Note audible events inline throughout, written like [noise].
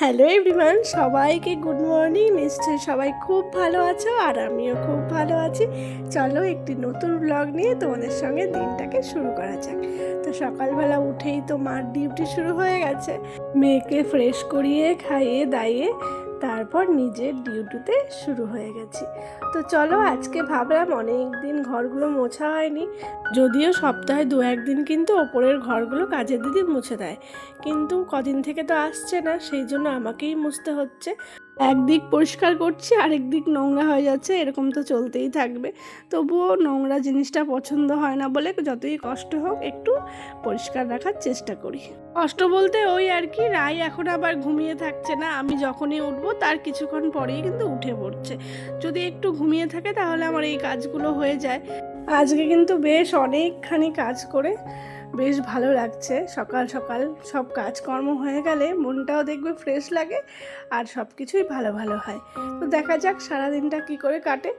Hello everyone সবাইকে good morning নিশ্চয়ই সবাই খুব ভালো আছো আর আমিও খুব ভালো আছি। চলো একটি নতুন ব্লগ নিয়ে তোমাদের সঙ্গে দিনটাকে শুরু করা যাক। তো সকালবেলা উঠেই তো মার ডিউটি শুরু হয়ে গেছে। মেয়েকে ফ্রেশ করিয়ে, খাইয়ে, দাইয়ে তারপর নিজের ডিউটিতে শুরু হয়ে গেছি। তো চলো আজকে ভাবলাম অনেক দিন ঘরগুলো মোছা হয়নি, যদিও সপ্তাহে দু একদিন কিন্তু ওপরের ঘরগুলো কাজের দিদি মুছে দেয়। কিন্তু কদিন থেকে তো আসছে না, সেই জন্য আমাকেই মুছতে হচ্ছে। একদিক পরিষ্কার করছি, আরেক দিক নোংরা হয়ে যাচ্ছে, এরকম তো চলতেই থাকবে। তবুও নোংরা জিনিসটা পছন্দ হয় না বলে যতই কষ্ট হোক একটু পরিষ্কার রাখার চেষ্টা করি। কষ্ট বলতে ওই আর কি রায় এখন আবার ঘুমিয়ে থাকছে না, আমি যখনই উঠবো তার কিছুক্ষণ পরেই কিন্তু উঠে পড়ছে। যদি একটু ঘুমিয়ে থাকে তাহলে আমার এই কাজগুলো হয়ে যায়। আজকে কিন্তু বেশ অনেকখানি কাজ করে বেশ ভালো লাগছে। সকাল সকাল সব কাজকর্ম হয়ে গেলে মনটাও দেখবে ফ্রেশ লাগে আর সব কিছুই ভালো ভালো হয়। তো দেখা যাক সারাদিনটা কি করে কাটে।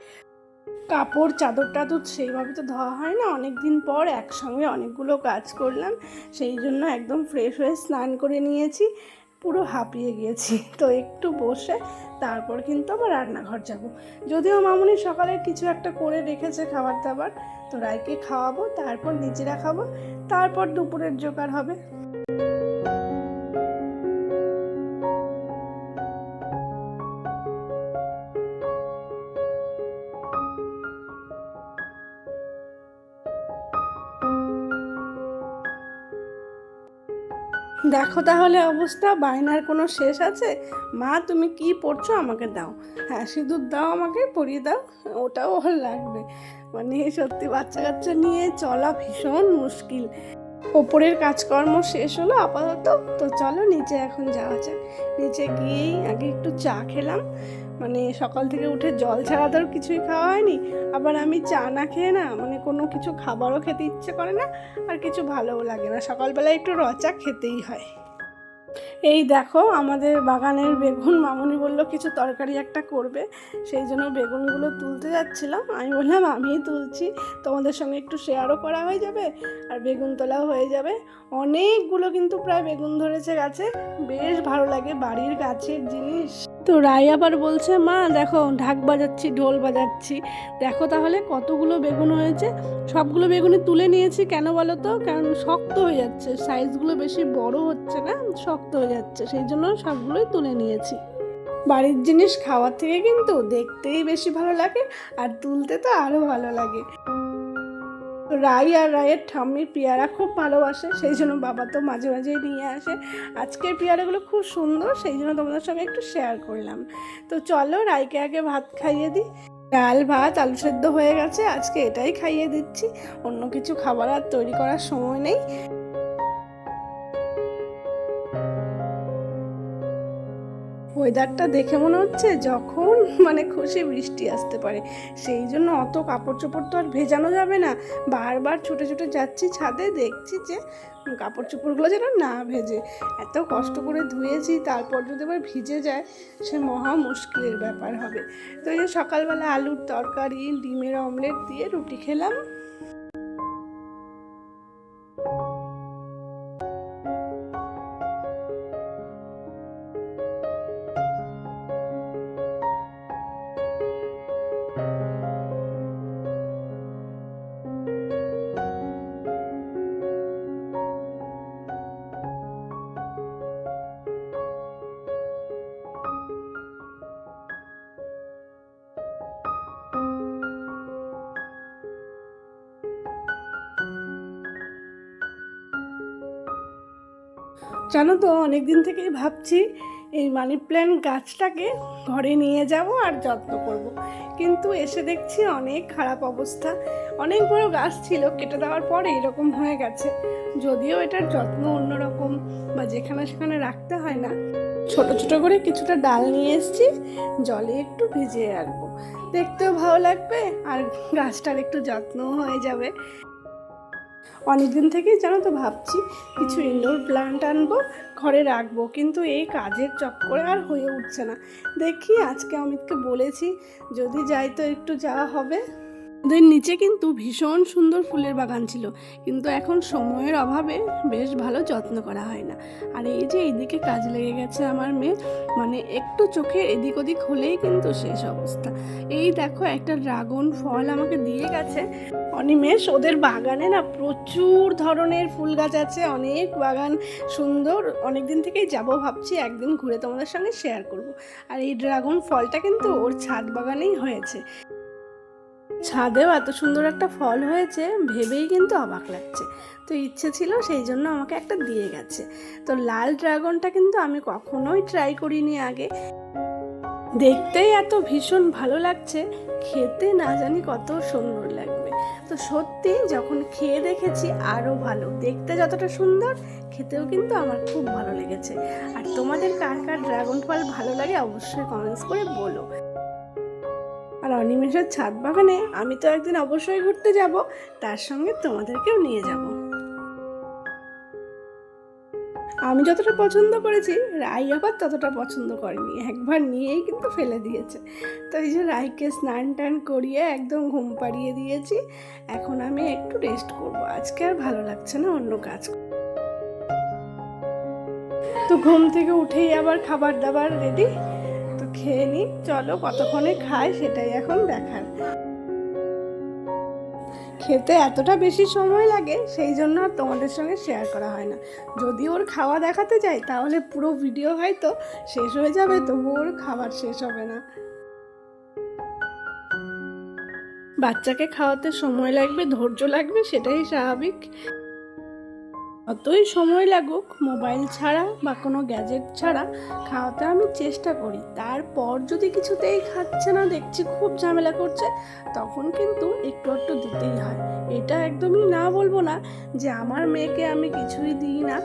কাপড়, চাদর, টাদর সেইভাবে তো ধোয়া হয় না। অনেক দিন পর একসঙ্গে অনেকগুলো কাজ করলাম। সেই জন্য একদম ফ্রেশ হয়ে স্নান করে নিয়েছি। পুরো হাঁপিয়ে গিয়েছি। তো একটু বসে তারপর কিন্তু আবার রান্নাঘর যাব। যদিও মামুনি সকালে কিছু একটা করে রেখেছে খাবার দাবার তো রায়কে খাওয়াবো, তারপর নিজেরা খাব, তারপর দুপুরের জোগাড় হবে। দেখো তাহলে অবস্থা, বায়নার কোনো শেষ আছে? মা, তুমি কি পড়ছো? আমাকে দাও। হ্যাঁ সিঁদুর দাও আমাকে, পরিয়ে দাও। ওটাও ওর লাগবে। মানে সত্যি বাচ্চা কাচ্চা নিয়ে চলা ভীষণ মুশকিল। ওপরের কাজকর্ম শেষ হলো আপাতত। তো চলো নিচে এখন যাওয়া যাক। নিচে গিয়েই আগে একটু চা খেলাম। মানে সকাল থেকে উঠে জল ছাড়া তো কিছুই খাওয়া হয়নি। আবার আমি চা না খেয়ে না মানে কোনো কিছু খাবারও খেতে ইচ্ছে করে না আর কিছু ভালোও লাগে না। সকালবেলা একটু রচা খেতেই হয়। এই দেখো আমাদের বাগানের বেগুন, মামনি বলল কিছু তরকারি একটা করবে। সেই জন্য বেগুনগুলো তুলতে যাচ্ছিলাম। আমি বললাম, আমিই তুলছি। তোমাদের সঙ্গে একটু শেয়ারও করা হয়ে যাবে আর বেগুন তোলাও হয়ে যাবে। অনেকগুলো কিন্তু প্রায় বেগুন ধরেছে গাছে। বেশ ভালো লাগে বাড়ির গাছের জিনিস। তো রায় আবার বলছে, মা, দেখো, ঢাক বাজাচ্ছি, ঢোল বাজাচ্ছি। দেখো তাহলে কতগুলো বেগুন হয়েছে। সবগুলো বেগুনই তুলে নিয়েছি কেন বলো তো? কারণ শক্ত হয়ে যাচ্ছে। সাইজগুলো বেশি বড় হচ্ছে না, শক্ত হয়ে যাচ্ছে। সেই জন্য সবগুলোই তুলে নিয়েছি। বাড়ির জিনিস খাওয়ার থেকে কিন্তু দেখতেই বেশি ভালো লাগে, আর তুলতে তো আরও ভালো লাগে। রাই আর রায়ের ঠাম্মি পেয়ারা খুব ভালোবাসে, সেই জন্য বাবা তো মাঝে মাঝেই নিয়ে আসে। আজকের পেয়ারাগুলো খুব সুন্দর, সেই জন্য তোমাদের সঙ্গে একটু শেয়ার করলাম। তো চলো রাইকে আগে ভাত খাইয়ে দিই। ডাল, ভাত, আলু সেদ্ধ হয়ে গেছে, আজকে এটাই খাইয়ে দিচ্ছি। অন্য কিছু খাবার আর তৈরি করার সময় নেই। ওয়েদারটা দেখে মনে হচ্ছে যখন [laughs] মানে খুশি বৃষ্টি আসতে পারে। সেই জন্য অত কাপড় চোপড় তো আর ভেজানো যাবে না। বারবার ছুটে ছুটে যাচ্ছি ছাদে, দেখছি যে কাপড় চোপড়গুলো যেন না ভেজে। এত কষ্ট করে ধুয়েছি, তারপর যদি আবার ভিজে যায়, সে মহা মুশকিলের ব্যাপার হবে। তো এই সকালবেলা আলুর তরকারি, ডিমের অমলেট দিয়ে রুটি খেলাম। জানো তো অনেক দিন থেকেই ভাবছি এই মানি প্ল্যান্ট গাছটাকে ঘরে নিয়ে যাব আর যত্ন করব। কিন্তু এসে দেখছি অনেক খারাপ অবস্থা। অনেক বড় গাছ ছিল, কেটে দেওয়ার পর এরকম হয়ে গেছে। যদিও এটার যত্ন অন্যরকম বা যেখানে সেখানে রাখতে হয় না। ছোট ছোট করে কিছুটা ডাল নিয়ে এসেছি, জলে একটু ভিজিয়ে রাখব। দেখতেও ভালো লাগবে আর গাছটার একটু যত্নও হয়ে যাবে। অনেকদিন থেকেই জানো তো ভাবছি, কিছু ইনডোর প্লান্ট আনব, ঘরে রাখব, কিন্তু এই কাজের চক্করে আর হয়ে উঠছে না। দেখি আজকে অমিতকে বলেছি, যদি যাই তো একটু যাওয়া হবে। ওদের নিচে কিন্তু ভীষণ সুন্দর ফুলের বাগান ছিল। কিন্তু এখন সময়ের অভাবে বেশ ভালো যত্ন করা হয় না। আর এই যে এইদিকে কাজ লেগে গেছে আমার মেয়ে মানে একটু চোখে এদিক ওদিক হলেই কিন্তু শেষ অবস্থা। এই দেখো একটা ড্রাগন ফল আমাকে দিয়ে গেছে। অনিমেষ, ওদের বাগানে না প্রচুর ধরনের ফুল গাছ আছে, অনেক বাগান সুন্দর। অনেক দিন থেকেই যাব ভাবছি, একদিন ঘুরে তোমাদের সঙ্গে শেয়ার করব। আর এই ড্রাগন ফলটা কিন্তু ওর ছাদ বাগানেই হয়েছে। ছাদেও এত সুন্দর একটা ফল হয়েছে, ভেবেই কিন্তু অবাক লাগছে। তো ইচ্ছে ছিল সেই জন্য আমাকে একটা দিয়ে গেছে। তো লাল ড্রাগনটা কিন্তু আমি কখনোই ট্রাই করিনি আগে। দেখতেই এত ভীষণ ভালো লাগছে, খেতে না জানি কত সুন্দর লাগবে। তো সত্যি যখন খেয়ে দেখেছি আরও ভালো, দেখতে যতটা সুন্দর, খেতেও কিন্তু আমার খুব ভালো লেগেছে। আর তোমাদের কার কার ড্রাগন ফল ভালো লাগে অবশ্যই কমেন্টস করে বলো। অনিমেষের ছাদ বাগানে আমি তো একদিন অবশ্যই ঘুরতে যাব, তার সঙ্গে তোমাদেরকেও নিয়ে যাব। আমি যতটা পছন্দ করেছি, রাই আবার ততটা পছন্দ করেনি, একবার নিয়েই কিন্তু ফেলে দিয়েছে। তো এই যে রাইকে স্নান টান করিয়ে একদম ঘুম পাড়িয়ে দিয়েছি, এখন আমি একটু রেস্ট করব। আজকে আর ভালো লাগছে না অন্য কাজ। তো ঘুম থেকে উঠেই আবার খাবার দাবার রেডি খেয়ে নিই চলো কতক্ষণে খায় সেটাই এখন দেখার। খেতে এতটা বেশি সময় লাগে, সেই জন্য আর তোমাদের সঙ্গে শেয়ার করা হয় না। যদি ওর খাওয়া দেখাতে যাই, তাহলে পুরো ভিডিও হয়তো শেষ হয়ে যাবে তবু ওর খাবার শেষ হবে না। বাচ্চাকে খাওয়াতে সময় লাগবে, ধৈর্য লাগবে, সেটাই স্বাভাবিক। যতই সময় লাগুক, মোবাইল ছাড়া বা কোনো গ্যাজেট ছাড়া খাওয়াতে আমি চেষ্টা করি। তারপর যদি কিছুতেই খাচ্ছে না, দেখছি খুব ঝামেলা করছে, তখন কিন্তু একটু একটু দিতেই হয়। এটা একদমই না বলব না যে আমার মেয়েকে আমি কিছুই দিই না,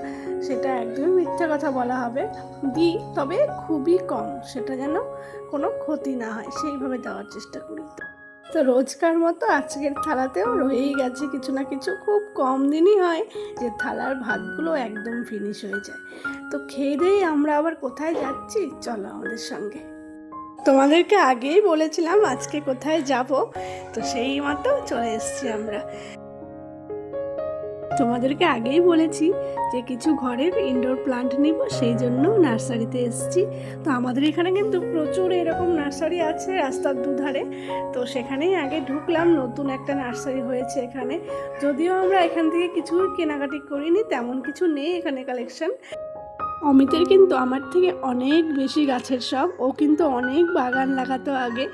সেটা একদমই মিথ্যা কথা বলা হবে। দিই, তবে খুবই কম, সেটা যেন কোনো ক্ষতি না হয়, সেইভাবে দেওয়ার চেষ্টা করি। তো রোজকার মতো আজকের থালাতেও রয়েই গেছে কিছু না কিছু। খুব কম দিনই হয় যে থালার ভাতগুলো একদম ফিনিশ হয়ে যায়। তো খেয়ে দিয়েই আমরা আবার কোথায় যাচ্ছি? চলো আমাদের সঙ্গে। তোমাদেরকে আগেই বলেছিলাম আজকে কোথায় যাব? তো সেই মতো চলে এসছি আমরা। তোমাদেরকে আগেই বলেছি যে কিছু ঘরের ইনডোর প্লান্ট নিব, সেই জন্য নার্সারিতে এসেছি। তো আমাদের এখানে কিন্তু প্রচুর এরকম নার্সারি আছে রাস্তার দুধারে। তো সেখানেই আগে ঢুকলাম, নতুন একটা নার্সারি হয়েছে এখানে। যদিও আমরা এখান থেকে কিছু কেনাকাটি করিনি, তেমন কিছু নেই এখানে কালেকশন অমিতের কিন্তু আমার থেকে অনেক বেশি গাছের শখ ও কিন্তু অনেক বাগান লাগাতো আগে,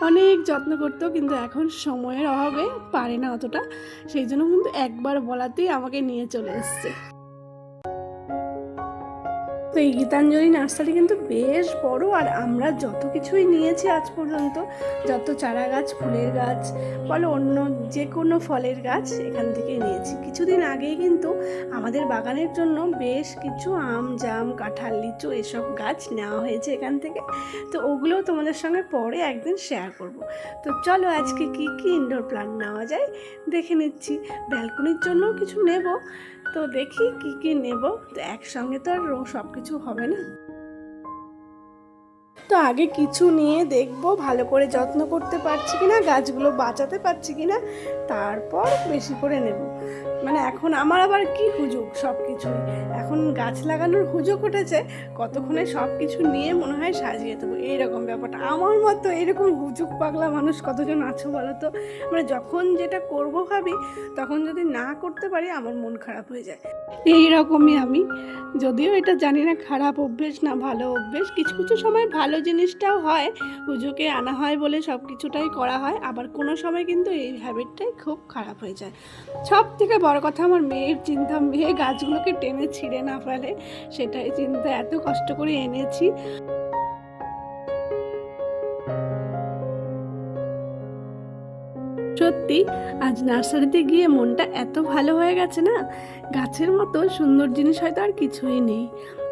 অনেক যত্ন করতো, কিন্তু এখন সময়ের অভাবে পারে না অতটা। সেই জন্য কিন্তু একবার বলাতেই আমাকে নিয়ে চলে এসছে। তো এই গীতাঞ্জলি নার্সারি কিন্তু বেশ বড় আর আমরা যত কিছুই নিয়েছি আজ পর্যন্ত, যত চারা গাছ ফুলের গাছ, বলো অন্য যে কোনো ফলের গাছ এখান থেকেই নিয়েছি। কিছুদিন আগেই কিন্তু আমাদের বাগানের জন্য বেশ কিছু আম, জাম, কাঁঠাল, লিচু এসব গাছ নেওয়া হয়েছে এখান থেকে। তো ওগুলোও তোমাদের সঙ্গে পরে একদিন শেয়ার করব। তো চলো আজকে কি কি ইনডোর প্লান্ট নেওয়া যায় দেখে নিচ্ছি। ব্যালকনির জন্য কিছু নেব। তো দেখি কি কি নেব। তো একসঙ্গে তো আর সব কিছু হবে না। তো আগে কিছু নিয়ে দেখব, ভালো করে যত্ন করতে পারছি কিনা, গাছগুলো বাঁচাতে পারছি কিনা, তারপর বেশি করে নেব। মানে এখন আমার আবার কি হুজুক সব কিছুই এখন গাছ লাগানোর হুজুক উঠেছে, কতক্ষণে সব কিছু নিয়ে মনে হয় সাজিয়ে দেবো। এইরকম ব্যাপারটা। আমার মতো এরকম হুজুক পাগলা মানুষ কতজন আছো বলো তো? মানে যখন যেটা করব ভাবি, তখন যদি না করতে পারি আমার মন খারাপ হয়ে যায়। এই রকমই আমি। যদিও এটা জানি না খারাপ অভ্যেস না ভালো অভ্যেস, কিছু কিছু সময় ভালো জিনিসটাও হয়, পুজোকে আনা হয় বলে সব কিছুটাই করা হয়, আবার কোনো সময় কিন্তু এই হ্যাবিটটাই খুব খারাপ হয়ে যায়। সব থেকে বড় কথা আমার মেয়ের চিন্তা, মেয়ে গাছগুলোকে টেনে ছিঁড়ে না ফেলে, সেটাই চিন্তা, এত কষ্ট করে এনেছি। সত্যি, আজ নার্সারিতে গিয়ে মনটা এত ভালো হয়ে গেছে না, গাছের মতো সুন্দর জিনিস হয়তো আর কিছুই নেই।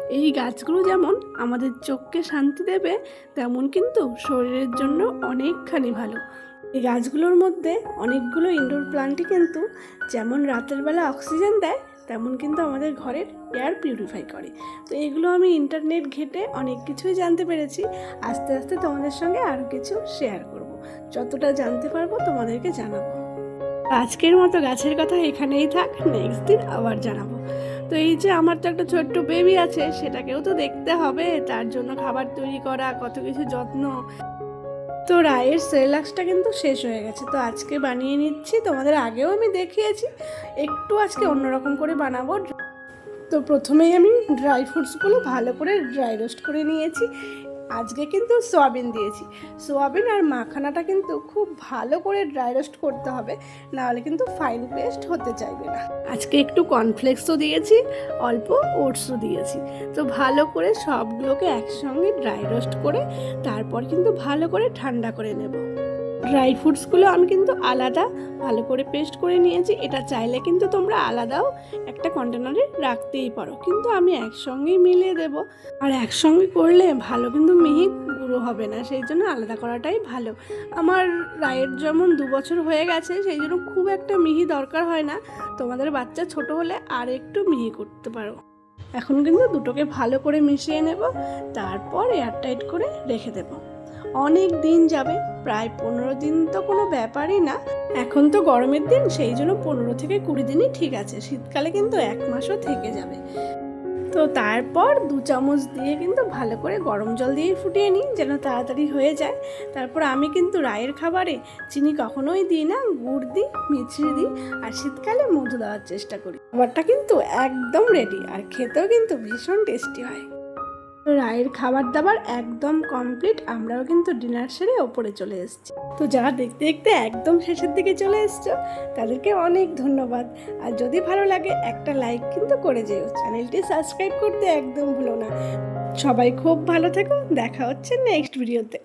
এই গাছগুলো যেমন আমাদের চোখকে শান্তি দেবে, তেমন কিন্তু শরীরের জন্য অনেকখানি ভালো। এই গাছগুলোর মধ্যে অনেকগুলো ইনডোর প্লান্টই কিন্তু যেমন রাতের বেলা অক্সিজেন দেয়, তেমন কিন্তু আমাদের ঘরের এয়ার পিউরিফাই করে। তো এগুলো আমি ইন্টারনেট ঘেটে অনেক কিছুই জানতে পেরেছি। আস্তে আস্তে তোমাদের সঙ্গে আরও কিছু শেয়ার করব। যতটা জানতে পারব তোমাদেরকে জানাব। আজকের মতো গাছের কথা এখানেই থাক নেক্সট দিন আবার জানাব। তো এই যে আমার তো একটা ছোট্ট বেবি আছে, সেটাকেও তো দেখতে হবে। তার জন্য খাবার তৈরি করা, কত কিছু যত্ন। তো রায়ের সেলাক্সটা কিন্তু শেষ হয়ে গেছে। তো আজকে বানিয়ে নিচ্ছি, তোমাদের আগেও আমি দেখিয়েছি। একটু আজকে অন্যরকম করে বানাবো। তো প্রথমেই আমি ড্রাই ফ্রুটসগুলো ভালো করে ড্রাই রোস্ট করে নিয়েছি। আজকে কিন্তু সোয়াবিন দিয়েছি। সোয়াবিন আর মাখানাটা কিন্তু খুব ভালো করে ড্রাই রোস্ট করতে হবে, নাহলে কিন্তু ফাইন পেস্ট হতে চাইবে না। আজকে একটু কর্নফ্লেক্সও দিয়েছি, অল্প ওটসও দিয়েছি। তো ভালো করে সবগুলোকে একসঙ্গে ড্রাই রোস্ট করে, তারপর কিন্তু ভালো করে ঠান্ডা করে নেব। ড্রাই ফ্রুটসগুলো আমি কিন্তু আলাদা ভালো করে পেস্ট করে নিয়েছি। এটা চাইলে কিন্তু তোমরা আলাদাও একটা কন্টেনারে রাখতেই পারো। কিন্তু আমি একসঙ্গেই মিলিয়ে দেব। আর একসঙ্গে করলে ভালো কিন্তু মিহি গুঁড়ো হবে না। সেই জন্য আলাদা করাটাই ভালো। আমার রায়ের যেমন দু বছর হয়ে গেছে, সেই জন্য খুব একটা মিহি দরকার হয় না। তোমাদের বাচ্চা ছোট হলে আর একটু মিহি করতে পারো। এখন কিন্তু দুটোকে ভালো করে মিশিয়ে নেব। তারপর এয়ারটাইট করে রেখে দেবো। অনেক দিন যাবে, প্রায় পনেরো দিন তো কোনো ব্যাপারই না। এখন তো গরমের দিন, সেই জন্য পনেরো থেকে কুড়ি দিনই ঠিক আছে, শীতকালে কিন্তু এক মাসও থেকে যাবে। তো তারপর দু চামচ দিয়ে কিন্তু ভালো করে গরম জল দিয়ে ফুটিয়ে নিই, যেন তাড়াতাড়ি হয়ে যায়। তারপর আমি কিন্তু রায়ের খাবারে চিনি কখনোই দিই না, গুড় দিই, মিছরি দিই, আর শীতকালে মধু দেওয়ার চেষ্টা করি। খাবারটা কিন্তু একদম রেডি আর খেতেও কিন্তু ভীষণ টেস্টি হয়। রায়ের খাবার দাবার একদম কমপ্লিট আমরাও কিন্তু ডিনার সেরে ওপরে চলে এসেছি। তো যারা দেখতে দেখতে একদম শেষের দিকে চলে এসছো, তাদেরকে অনেক ধন্যবাদ। আর যদি ভালো লাগে, একটা লাইক কিন্তু করে যেও। চ্যানেলটি সাবস্ক্রাইব করতে একদম ভুলো না। সবাই খুব ভালো থেকো, দেখা হচ্ছে নেক্সট ভিডিওতে